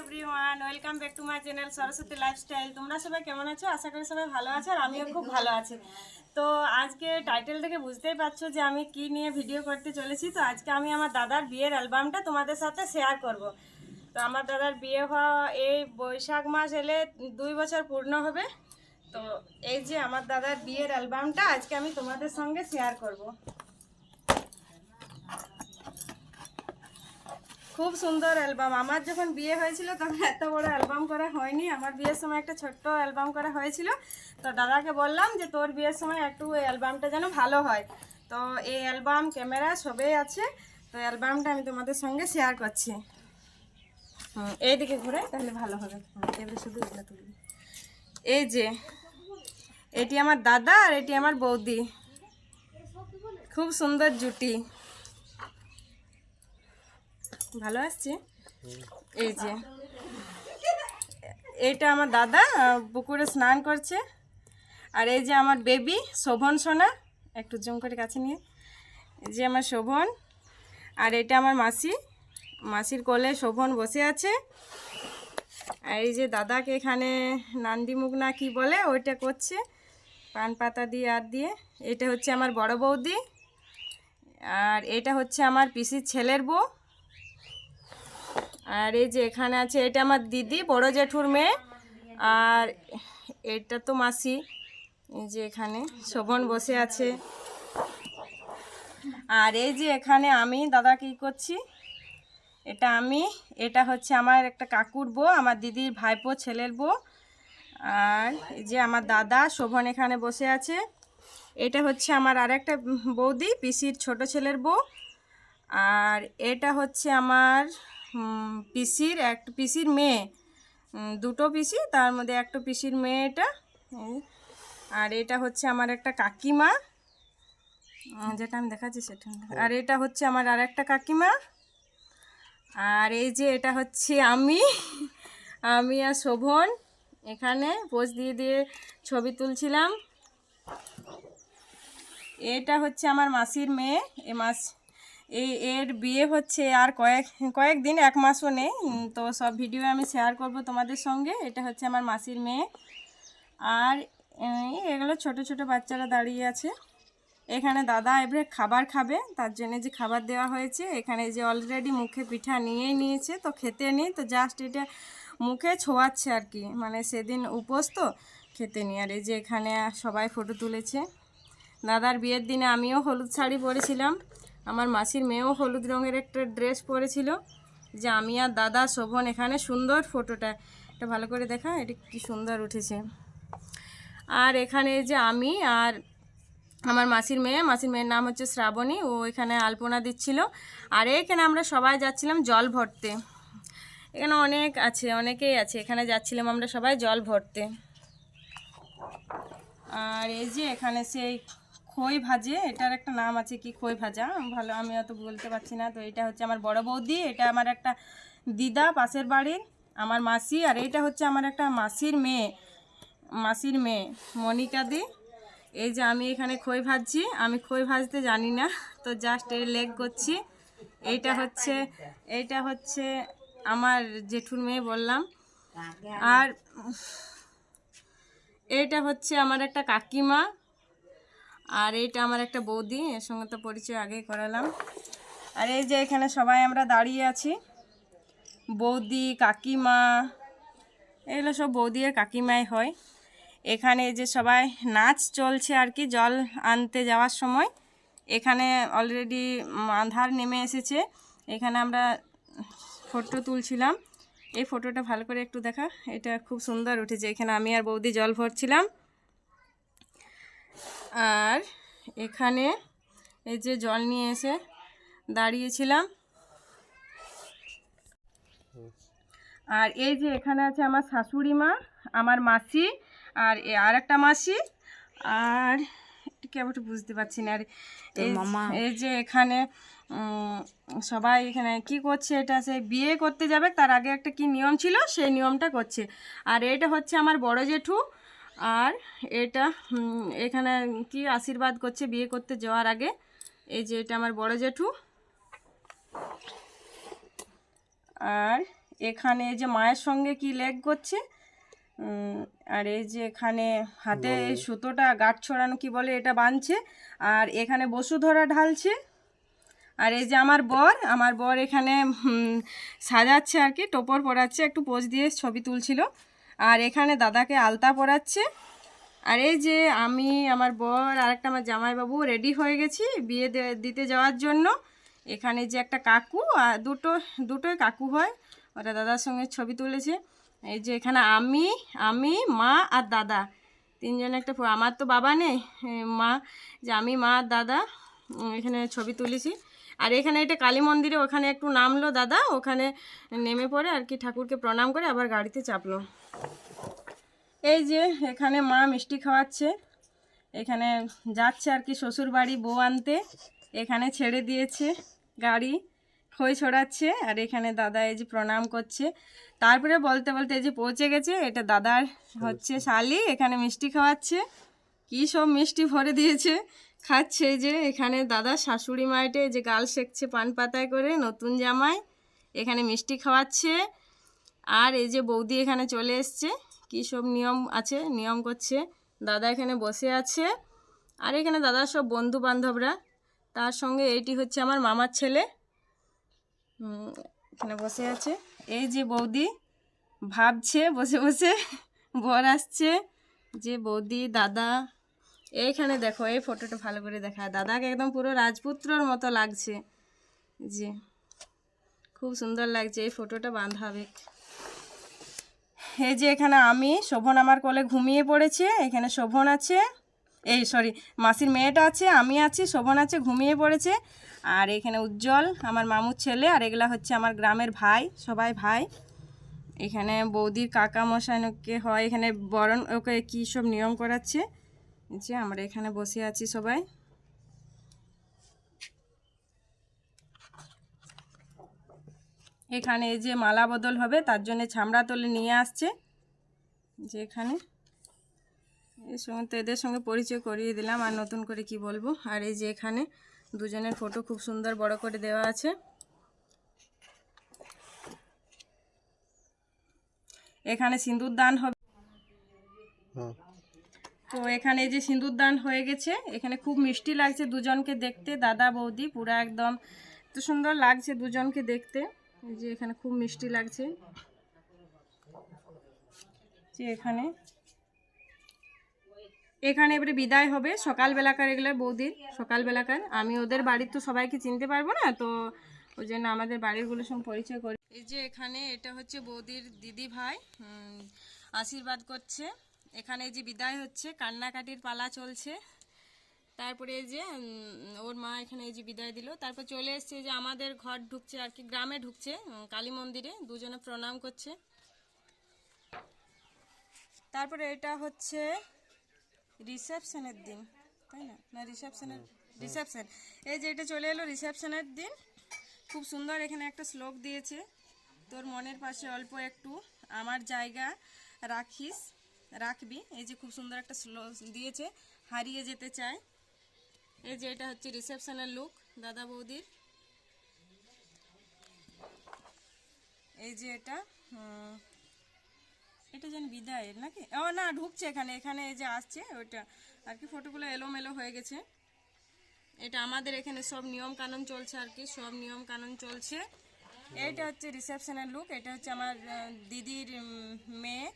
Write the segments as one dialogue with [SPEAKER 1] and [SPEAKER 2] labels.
[SPEAKER 1] Everyone welcome back to my channel Saraswati lifestyle তোমরা সবাই কেমন আছো? আশা করি সবাই ভালো আছো আর আমিও খুব ভালো আছি। তো আজকে টাইটেল থেকে বুঝতেই পারছ যে আমি কি নিয়ে ভিডিও করতে চলেছি। তো আজকে আমি আমার দাদার বিয়ের অ্যালবামটা তোমাদের সাথে শেয়ার করব। তো আমার দাদার বিয়ে হওয়া এই বৈশাখ মাস এলে দুই বছর পূর্ণ হবে। তো এই যে আমার দাদার বিয়ের অ্যালবামটা আজকে আমি তোমাদের সঙ্গে শেয়ার করব। খুব সুন্দর অ্যালবাম। আমার যখন বিয়ে হয়েছিল তখন এত বড় অ্যালবাম করা হয়নি। আমার বিয়ের সময় একটা ছোট্ট অ্যালবাম করা হয়েছিল। তো দাদাকে বললাম যে তোর বিয়ের সময় একটু অ্যালবামটা যেন ভালো হয়। তো এই অ্যালবাম ক্যামেরা সবই আছে। তো অ্যালবামটা আমি তোমাদের সঙ্গে শেয়ার করছি। হুম, এইদিকে ঘুরে তাহলে ভালো হবে। এবারে শুধু এই যে এটি আমার দাদা আর এটি আমার বৌদি। খুব সুন্দর জুটি। ভালো আসছে? এই যে। এইটা আমার দাদা পুকুরে স্নান করছে। আর এই যে আমার বেবি শোভন সোনা একটু জুম করে কাছে নিয়ে। এই যে আমার শোভন আর এটা আমার মাসি। মাসির কোলে শোভন বসে আছে। আর এই যে দাদাকে এখানে নান্দি মুখ না কি বলে ওইটা করছে পান পাতা দিয়ে আর দিয়ে। এটা হচ্ছে আমার বড় বৌদি। আর এটা হচ্ছে আমার পিসির ছেলের বউ। আর এই যে এখানে আছে, এটা আমার দিদি, বড় জেঠুর মেয়ে। আর এটা তো মাসি, এই যে এখানে শোভন বসে আছে। আর এই যে এখানে আমি, দাদা কি করছি? এটা আমি, এটা হচ্ছে আমার একটা কাকুর বউ, আমার দিদির ভাইপো, ছেলের বউ। আর এই যে আমার দাদা, শোভন এখানে বসে আছে। এটা হচ্ছে আমার আরেকটা বৌদি, পিসির ছোট ছেলের বউ। আর এটা হচ্ছে আমার পিসির এক পিসির মেয়ে। দুটো পিসি, তার মধ্যে একটা পিসির মেয়ে এটা আর এটা হচ্ছে আমার একটা কাকিমা। যেটা আমি দেখাচ্ছি সেটা আর এটা হচ্ছে আমার আর একটা কাকিমা। আর এই যে এটা হচ্ছে আমি আমি আর শোভন এখানে পোজ দিয়ে দিয়ে ছবি তুলছিলাম। এটা হচ্ছে আমার মাসির মেয়ে, এ মাস এই এর বিয়ে হচ্ছে আর কয়েক, কয়েকদিন, এক মাসও নেই। তো সব ভিডিও আমি শেয়ার করব তোমাদের সঙ্গে। এটা হচ্ছে আমার মাসির মেয়ে। আর এগুলো ছোট ছোট বাচ্চারা দাঁড়িয়ে আছে। এখানে দাদা এবারে খাবার খাবে, তার জন্য যে খাবার দেওয়া হয়েছে, এখানে যে অলরেডি মুখে পিঠা নিয়েই নিয়েছে, তো খেতে নেই, তো জাস্ট এটা মুখে ছোঁয়াচ্ছে আর কি। মানে সেদিন উপোস তো, খেতে নিই। আর এই যে এখানে সবাই ফটো তুলেছে। দাদার বিয়ের দিনে আমিও হলুদ শাড়ি পরেছিলাম। আমার মাসির মেয়েও হলুদ রঙের একটা ড্রেস পরেছিল যে আমি আর দাদা শোভন এখানে সুন্দর ফটোটা, এটা ভালো করে দেখা, এটা কি সুন্দর উঠেছে। আর এখানে যে আমি আর আমার মাসির মেয়ে, মাসির মেয়ের নাম হচ্ছে শ্রাবণী, ও এখানে আলপনা দিচ্ছিল। আর এখানে আমরা সবাই যাচ্ছিলাম জল ভরতে। এখানে অনেক আছে, অনেকেই আছে, এখানে যাচ্ছিলাম আমরা সবাই জল ভরতে। আর এই যে এখানে সেই খই ভাজে, এটার একটা নাম আছে কি খই ভাজা, ভালো, আমি অত বলতে পারছি না, তো এটা হচ্ছে আমার বড় বৌদি, এটা আমার একটা দিদা পাশের বাড়ির আমার মাসি, আর এইটা হচ্ছে আমার একটা মাসির মেয়ে মাসির মেয়ে, মনিকা দি। এই যে আমি এখানে খই ভাজছি, আমি খই ভাজতে জানি না, তো জাস্ট এই লেগ করছি। এইটা হচ্ছে এইটা হচ্ছে আমার জেঠুর মেয়ে বললাম। আর, এইটা হচ্ছে আমার একটা কাকিমা আর এইটা আমার একটা বৌদি, এর সঙ্গে তো পরিচয় আগেই করালাম। আর এই যে এখানে সবাই আমরা দাঁড়িয়ে আছি। বৌদি, কাকিমা, এগুলো সব বৌদি আর কাকিমাই হয়। এখানে যে সবাই নাচ চলছে আর কি, জল আনতে যাওয়ার সময়। এখানে অলরেডি আধার নেমে এসেছে। এখানে আমরা ফটো তুলছিলাম। এই ফটোটা ভালো করে একটু দেখা, এটা খুব সুন্দর উঠেছে। এখানে আমি আর বৌদি জল ভরছিলাম। আর এখানে এই যে জল নিয়ে এসে দাঁড়িয়েছিলাম। আর এই যে এখানে আছে আমার শাশুড়ি মা আমার মাসি আর এ- আর একটা মাসি। আর কেমন বুঝতে পারছি না। আর এই এই যে এখানে সবাই এখানে কি করছে এটা সে বিয়ে করতে যাবে তার আগে একটা কি নিয়ম ছিল সেই নিয়মটা করছে। আর এটা হচ্ছে আমার বড় জেঠু আর এটা এখানে কি আশীর্বাদ করছে বিয়ে করতে যাওয়ার আগে? এই যে এটা আমার বড় জেঠু। আর এখানে এই যে মায়ের সঙ্গে কি লেগ করছে? আর এই যে এখানে হাতে সুতোটা গাঁট ছড়ানো কি বলে এটা বাঁধছে। আর এখানে বসুধরা ঢালছে। আর এই যে আমার বর আমার বর এখানে সাজাচ্ছে আর কি টোপর পরাচ্ছে একটু পোজ দিয়ে ছবি তুলছিল। আর এখানে দাদাকে আলতা পরাচ্ছে। আর এই যে আমি, আমার বর আর একটা আমার জামাইবাবু রেডি হয়ে গেছি বিয়ে দিতে যাওয়ার জন্য। এখানে যে একটা কাকু, আর দুটো, দুটোই কাকু হয়, ওরা দাদার সঙ্গে ছবি তুলেছে। এই যে এখানে আমি আমি, মা আর দাদা। তিনজন একটা আমার তো বাবা নেই মা, যে আমি, মা আর দাদা এখানে ছবি তুলেছি। আর এখানে এটা কালী মন্দিরে, ওখানে একটু নামলো দাদা, ওখানে নেমে পড়ে আর কি ঠাকুরকে প্রণাম করে আবার গাড়িতে চাপলো। এই যে এখানে মা মিষ্টি খাওয়াচ্ছে। এখানে যাচ্ছে আর কি শ্বশুর বাড়ি বউ আনতে। এখানে ছেড়ে দিয়েছে গাড়ি খই ছড়াচ্ছে আর এখানে দাদা এই যে প্রণাম করছে। তারপরে বলতে বলতে এই যে পৌঁছে গেছে এটা দাদার হচ্ছে শালি এখানে মিষ্টি খাওয়াচ্ছে। কী সব মিষ্টি ভরে দিয়েছে। খাচ্ছে যে এখানে দাদা শাশুড়ি মাইটে যে গাল সেকছে পান পাতায় করে নতুন জামাই। এখানে মিষ্টি খাওয়াচ্ছে। আর এই যে বৌদি এখানে চলে এসছে। কী সব নিয়ম আছে? নিয়ম করছে। দাদা এখানে বসে আছে। আর এখানে দাদার সব বন্ধু বান্ধবরা তার সঙ্গে এইটি হচ্ছে আমার মামার ছেলে। এখানে বসে আছে। এই যে বৌদি ভাবছে, বসে বসে বর আসছে। যে বৌদি, দাদা, এইখানে দেখো, এই ফটোটা ভালো করে দেখায় দাদাকে একদম পুরো রাজপুত্রর মতো লাগছে। যে খুব সুন্দর লাগছে। এই ফটোটা বাঁধাবে এই যে এখানে আমি, শোভন আমার কোলে ঘুমিয়ে পড়েছে, এখানে শোভন আছে। এই সরি মাসির মেয়েটা আছে, আমি আছি, শোভন আছে, ঘুমিয়ে পড়েছে। আর এখানে উজ্জ্বল, আমার মামুর ছেলে, আর এগুলা হচ্ছে আমার গ্রামের ভাই, সবাই ভাই। এখানে বৌদির কাকা মশাইকে হয়, এখানে বরণ, ওকে কী সব নিয়ম করাচ্ছে? যে আমরা এখানে বসে আছি সবাই। এখানে যে মালা বদল হবে তার জন্য ছামড়া তোলে নিয়ে আসছে। যে এখানে এর সঙ্গে তো এদের সঙ্গে পরিচয় করিয়ে দিলাম আর নতুন করে কি বলব। আর এই যে এখানে দুজনের ফটো খুব সুন্দর বড় করে দেওয়া আছে। এখানে সিঁদুর দান হবে। তো এখানে যে সিঁদুর দান হয়ে গেছে এখানে খুব মিষ্টি লাগছে দুজনকে দেখতে দাদা বৌদি পুরো একদম এত সুন্দর লাগছে দুজনকে দেখতে। এই যে এখানে খুব মিষ্টি লাগছে। যে এখানে। এখানে এবারে বিদায় হবে, সকালবেলাকার এগুলো বৌদির, সকালবেলাকার। আমি ওদের বাড়ির তো সবাইকে চিনতে পারব না, তো ওই জন্য আমাদের বাড়িরগুলোর সঙ্গে পরিচয় করি। এই যে এখানে এটা হচ্ছে বৌদির দিদি ভাই আশীর্বাদ করছে। এখানে যে বিদায় হচ্ছে, কান্নাকাটির পালা চলছে। তারপরে এই যে ওর মা এখানে এই যে বিদায় দিল। তারপর চলে এসছে যে আমাদের ঘর ঢুকছে আর কি গ্রামে ঢুকছে কালী মন্দিরে। দুজনে প্রণাম করছে। তারপরে এটা হচ্ছে রিসেপশনের দিন তাই না? না রিসেপশনের রিসেপশন। এই যে এটা চলে এলো রিসেপশনের দিন। খুব সুন্দর এখানে একটা শ্লোক দিয়েছে তোর মনের পাশে অল্প একটু আমার জায়গা রাখিস রাখবি। এই যে খুব সুন্দর একটা শ্লোক দিয়েছে হারিয়ে যেতে চায় এই যে এটা হচ্ছে রিসেপশনের লুক দাদা বৌদির। এই যে এটা এটা যেন বিদায়ের নাকি? ও, না, ঢুকছে এখানে এখানে এই যে আসছে, ওইটা। আর কি ফটোগুলো এলোমেলো হয়ে গেছে। এটা আমাদের এখানে সব নিয়ম কানুন চলছে আর কি, সব নিয়ম কানুন চলছে। এইটা হচ্ছে রিসেপশনের লুক এটা হচ্ছে আমার দিদির মেয়ে।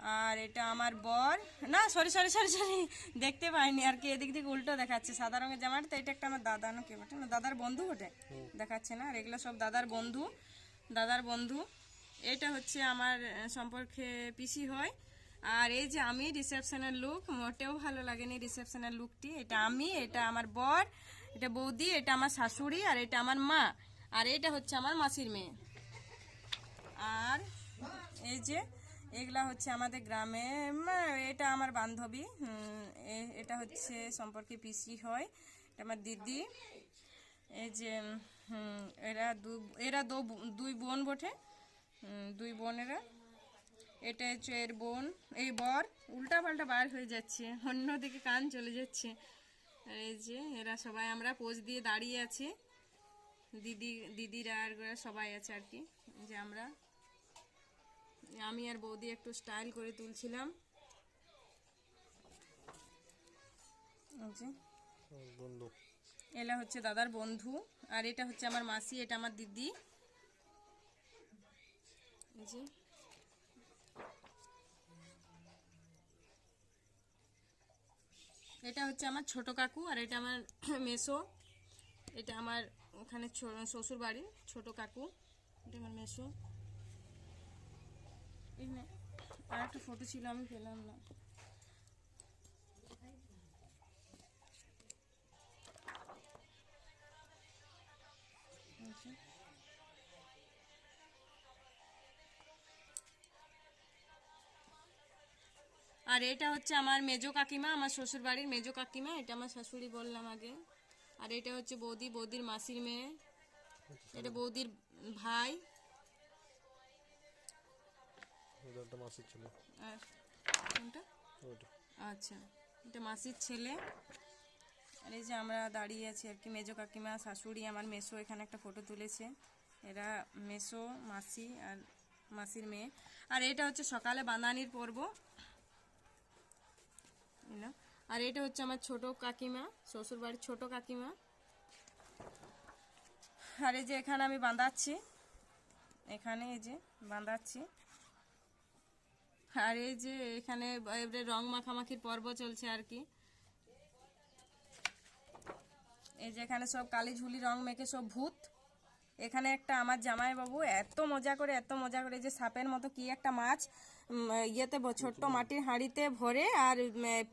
[SPEAKER 1] আর এটা আমার বর। না সরি সরি সরি সরি দেখতে পাইনি। আর কি এদিক থেকে উল্টো দেখাচ্ছে সাদা রঙের জামাটা তো এটা একটা আমার দাদা না কে বটে? না দাদার বন্ধু বটে? দেখাচ্ছে না। আর এগুলো সব দাদার বন্ধু দাদার বন্ধু। এটা হচ্ছে আমার সম্পর্কে পিসি হয়। আর এই যে আমি রিসেপশনের লুক মোটেও ভালো লাগেনি রিসেপশনের লুকটি এটা আমি এটা আমার বর এটা বৌদি এটা আমার শাশুড়ি আর এটা আমার মা। আর এটা হচ্ছে আমার মাসির মেয়ে। আর এই যে এগুলা হচ্ছে আমাদের গ্রামে এটা আমার বান্ধবী এটা হচ্ছে সম্পর্কে পিসি হয়, এটা আমার দিদি। এই যে এরা দু, এরা দুই বোন বটে দুই বোনেরা। এটা হচ্ছে এর বোন, এই বর উল্টা পাল্টা বার হয়ে যাচ্ছে, অন্যদিকে কান চলে যাচ্ছে। এই যে, এরা সবাই আমরা পোজ দিয়ে দাঁড়িয়ে আছি। দিদি, দিদিরা আর সবাই আছে আর কি যে আমরা। আমি আর বৌদি একটু স্টাইল করে তুলছিলাম। এলা হচ্ছে দাদার বন্ধু আর এটা হচ্ছে আমার মাসি এটা আমার দিদি। এটা হচ্ছে আমার ছোট কাকু আর এটা আমার মেসো। এটা আমার ওখানে শ্বশুর বাড়ি ছোট কাকু এটা আমার মেসো। আর একটা ফটো ছিল, আমি পেলাম না। আর এটা হচ্ছে আমার মেজো কাকিমা, আমার শ্বশুর বাড়ির মেজো কাকিমা, এটা আমার শাশুড়ি বললাম আগে। আর এটা হচ্ছে বৌদি, বৌদির মাসির মেয়ে। এটা বৌদির ভাই।
[SPEAKER 2] একটা মাসির ছিল।
[SPEAKER 1] আর কোনটা?
[SPEAKER 2] ওইটা।
[SPEAKER 1] আচ্ছা এটা মাসির ছেলে। আর এই যে আমরা দাঁড়িয়ে আছি আর কি মেজো কাকিমা শাশুড়ি আমার মেসো এখানে একটা ফটো তুলেছে। এরা মেসো মাসি আর মাসির মেয়ে। আর এটা হচ্ছে সকালে বাঁধানির পর্ব। আর এটা হচ্ছে আমার ছোট কাকিমা শ্বশুর বাড়ির ছোট কাকিমা। আর এই যে এখানে আমি বাঁধাচ্ছি। এখানে এই যে বাঁধাচ্ছি। আর এই যে এখানে এবারে রং মাখামাখির পর্ব চলছে আর কি। এই যে এখানে সব কালি ঝুলি রং মেখে সব ভূত। এখানে একটা আমার জামাই বাবু এত মজা করে এত মজা করে যে সাপের মতো কি একটা মাছ ইয়েতে ছোট্ট মাটির হাঁড়িতে ভরে আর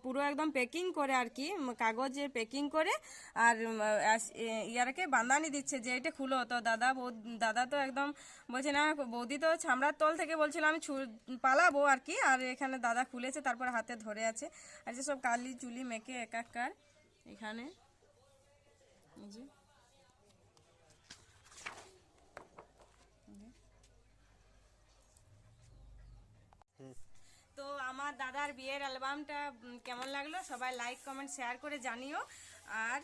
[SPEAKER 1] পুরো একদম প্যাকিং করে আর কি কাগজে প্যাকিং করে আর ইয়ারকে বান্দানি দিচ্ছে যে এটা খুলো। তো দাদা বৌ- দাদা তো একদম বলছে না বৌদি তো ছামড়ার তল থেকে বলছিল আমি ছু- পালাবো আর কি। আর এখানে দাদা খুলেছে তারপর হাতে ধরে আছে। আর যে সব কালি চুলি মেখে একাকার এখানে যে তো আমার দাদার বিয়ের অ্যালবামটা কেমন লাগল? সবাই লাইক কমেন্ট শেয়ার করে জানিও। আর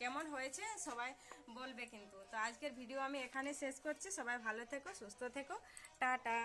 [SPEAKER 1] কেমন হয়েছে সবাই বলবে কিন্তু। তো আজকের ভিডিও আমি এখানে শেষ করছি। সবাই ভালো থেকো, সুস্থ থেকো। টাটা।